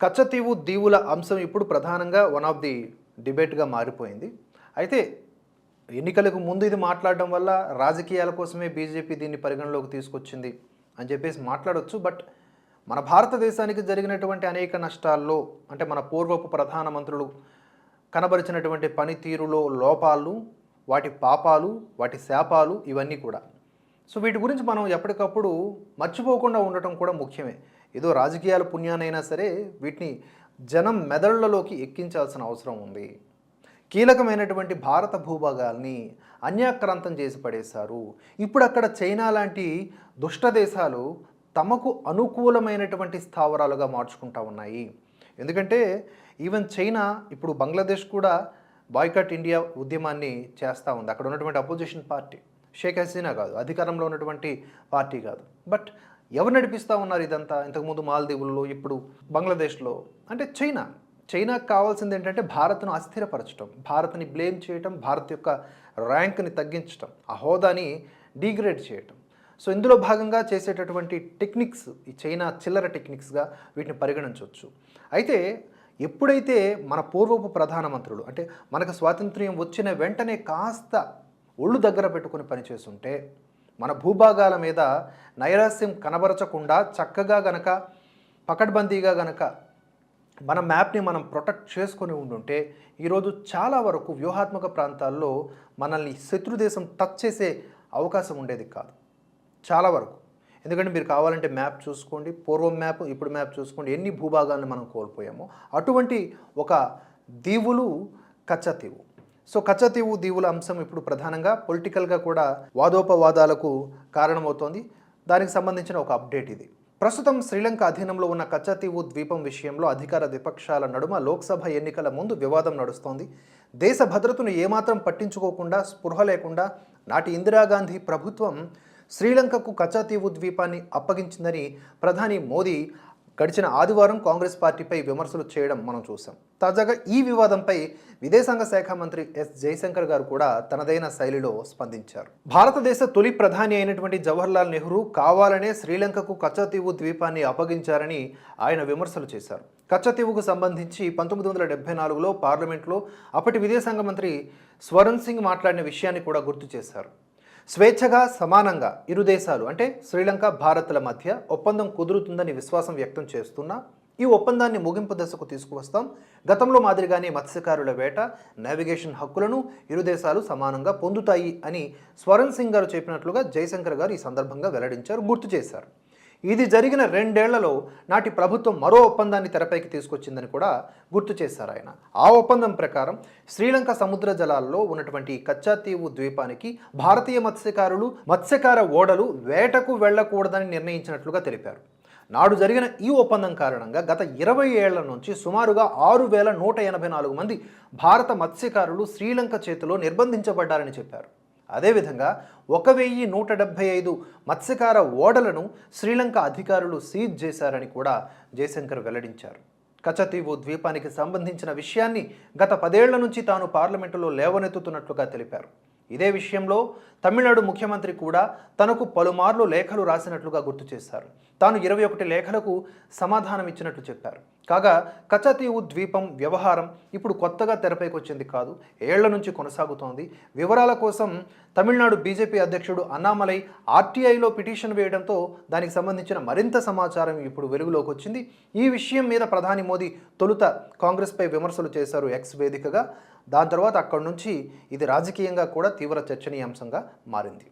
కచ్చతీవు దీవుల అంశం ఇప్పుడు ప్రధానంగా వన్ ఆఫ్ ది డిబేట్గా మారిపోయింది. అయితే ఎన్నికలకు ముందు ఇది మాట్లాడడం వల్ల రాజకీయాల కోసమే బీజేపీ దీన్ని పరిగణలోకి తీసుకొచ్చింది అని చెప్పేసి మాట్లాడవచ్చు బట్ మన భారతదేశానికి జరిగినటువంటి అనేక నష్టాల్లో అంటే మన పూర్వపు ప్రధానమంత్రులు కనబరిచినటువంటి పనితీరులో లోపాలు వాటి పాపాలు వాటి శాపాలు ఇవన్నీ కూడా. సో వీటి గురించి మనం ఎప్పటికప్పుడు మర్చిపోకుండా ఉండటం కూడా ముఖ్యమే. ఏదో రాజకీయాల పుణ్యానైనా సరే వీటిని జనం మెదళ్ళలోకి ఎక్కించాల్సిన అవసరం ఉంది. కీలకమైనటువంటి భారత భూభాగాల్ని అన్యాక్రాంతం చేసి పడేశారు. ఇప్పుడు అక్కడ చైనా లాంటి దుష్ట దేశాలు తమకు అనుకూలమైనటువంటి స్థావరాలుగా మార్చుకుంటా ఉన్నాయి. ఎందుకంటే ఈవెన్ చైనా ఇప్పుడు బంగ్లాదేశ్ కూడా బాయ్కట్ ఇండియా ఉద్యమాన్ని చేస్తూ ఉంది. అక్కడ ఉన్నటువంటి అపోజిషన్ పార్టీ షేక్ హసీనా కాదు అధికారంలో ఉన్నటువంటి పార్టీ కాదు. బట్ ఎవరు నడిపిస్తూ ఉన్నారు ఇదంతా? ఇంతకుముందు మాల్దీవుల్లో ఇప్పుడు బంగ్లాదేశ్లో. అంటే చైనా. చైనాకు కావాల్సింది ఏంటంటే భారత్ను అస్థిరపరచడం భారత్ని బ్లేమ్ చేయటం భారత్ యొక్క ర్యాంక్ని తగ్గించటం. ఆ హోదాని డీగ్రేడ్ చేయటం. సో ఇందులో భాగంగా చేసేటటువంటి టెక్నిక్స్ ఈ చైనా చిల్లర టెక్నిక్స్గా వీటిని పరిగణించవచ్చు. అయితే ఎప్పుడైతే మన పూర్వపు ప్రధానమంత్రులు అంటే మనకు స్వాతంత్ర్యం వచ్చిన వెంటనే కాస్త ఒళ్ళు దగ్గర పెట్టుకుని పనిచేస్తుంటే మన భూభాగాల మీద నైరాస్యం కనబరచకుండా చక్కగా గనక పకడ్బందీగా గనక మన మ్యాప్ని మనం ప్రొటెక్ట్ చేసుకొని ఉండుంటే ఈరోజు చాలా వరకు వ్యూహాత్మక ప్రాంతాల్లో మనల్ని శత్రుదేశం టచ్ చేసే అవకాశం ఉండేది కాదు. చాలా వరకు. ఎందుకంటే మీరు కావాలంటే మ్యాప్ చూసుకోండి పూర్వం మ్యాప్ ఇప్పుడు మ్యాప్ చూసుకోండి ఎన్ని భూభాగాలను మనం కోల్పోయామో అటువంటి ఒక దీవులు కచ్చతీవు సో కచ్చతీవు దీవుల అంశం ఇప్పుడు ప్రధానంగా పొలిటికల్గా కూడా వాదోపవాదాలకు కారణమవుతోంది. దానికి సంబంధించిన ఒక అప్డేట్ ఇది. ప్రస్తుతం శ్రీలంక అధీనంలో ఉన్న కచ్చతీవు ద్వీపం విషయంలో అధికార విపక్షాల నడుమ లోక్సభ ఎన్నికల ముందు వివాదం నడుస్తోంది. దేశ భద్రతను ఏమాత్రం పట్టించుకోకుండా స్పృహ లేకుండా నాటి ఇందిరాగాంధీ ప్రభుత్వం శ్రీలంకకు కచ్చతీవు ద్వీపాన్ని అప్పగించిందని ప్రధాని మోదీ గడిచిన ఆదివారం కాంగ్రెస్ పార్టీపై విమర్శలు చేయడం మనం చూసాం తాజాగా ఈ వివాదంపై విదేశాంగ శాఖ మంత్రి ఎస్ జయశంకర్ గారు కూడా తనదైన శైలిలో స్పందించారు. భారతదేశ తొలి ప్రధాని అయినటువంటి జవహర్లాల్ నెహ్రూ కావాలనే శ్రీలంకకు కచ్చతీవు ద్వీపాన్ని అప్పగించారని ఆయన విమర్శలు చేశారు. కచ్చతీవుకు సంబంధించి పంతొమ్మిది వందల డెబ్బై నాలుగులో పార్లమెంట్లో అప్పటి విదేశాంగ మంత్రి స్వరణ్ సింగ్ మాట్లాడిన విషయాన్ని కూడా గుర్తు చేశారు. స్వేచ్ఛగా సమానంగా ఇరు దేశాలు అంటే శ్రీలంక భారత్ల మధ్య ఒప్పందం కుదురుతుందని విశ్వాసం వ్యక్తం చేస్తున్నా ఈ ఒప్పందాన్ని ముగింపు దశకు తీసుకువస్తాం. గతంలో మాదిరిగానే మత్స్యకారుల వేట నావిగేషన్ హక్కులను ఇరు దేశాలు సమానంగా పొందుతాయి అని స్వరణ్ సింగ్ గారు చెప్పినట్లుగా జయశంకర్ గారు ఈ సందర్భంగా వెల్లడించారు గుర్తు చేశారు. ఇది జరిగిన రెండేళ్ళలో నాటి ప్రభుత్వం మరో ఒప్పందాన్ని తెరపైకి తీసుకొచ్చిందని కూడా గుర్తు చేశారు ఆయన. ఆ ఒప్పందం ప్రకారం శ్రీలంక సముద్ర జలాల్లో ఉన్నటువంటి కచ్చాతీవు ద్వీపానికి భారతీయ మత్స్యకారులు మత్స్యకార ఓడలు వేటకు వెళ్ళకూడదని నిర్ణయించినట్లుగా తెలిపారు. నాడు జరిగిన ఈ ఒప్పందం కారణంగా గత ఇరవై ఏళ్ళ నుంచి సుమారుగా ఆరు వేల నూట ఎనభై నాలుగు మంది భారత మత్స్యకారులు శ్రీలంక చేతిలో నిర్బంధించబడ్డారని చెప్పారు. అదేవిధంగా ఒక వెయ్యి నూట డెబ్భై ఐదు మత్స్యకార ఓడలను శ్రీలంక అధికారులు సీజ్ చేశారని కూడా జయశంకర్ వెల్లడించారు. కచతీవు ద్వీపానికి సంబంధించిన విషయాన్ని గత పదేళ్ళ నుంచి తాను పార్లమెంటులో లేవనెత్తుతున్నట్లుగా తెలిపారు. ఇదే విషయంలో తమిళనాడు ముఖ్యమంత్రి కూడా తనకు పలుమార్లు లేఖలు రాసినట్లుగా గుర్తు చేశారు. తాను ఇరవై ఒకటి లేఖలకు సమాధానం ఇచ్చినట్లు చెప్పారు. కాగా కచతీవు ద్వీపం వ్యవహారం ఇప్పుడు కొత్తగా తెరపైకి వచ్చింది కాదు. ఏళ్ళ నుంచి కొనసాగుతోంది. వివరాల కోసం తమిళనాడు బీజేపీ అధ్యక్షుడు అన్నామలై ఆర్టీఐలో పిటిషన్ వేయడంతో దానికి సంబంధించిన మరింత సమాచారం ఇప్పుడు వెలుగులోకి వచ్చింది ఈ విషయం మీద ప్రధాని మోదీ తొలుత కాంగ్రెస్పై విమర్శలు చేశారు ఎక్స్ వేదికగా. దాని తర్వాత అక్కడి నుంచి ఇది రాజకీయంగా కూడా తీవ్ర చర్చనీయాంశంగా మారింది.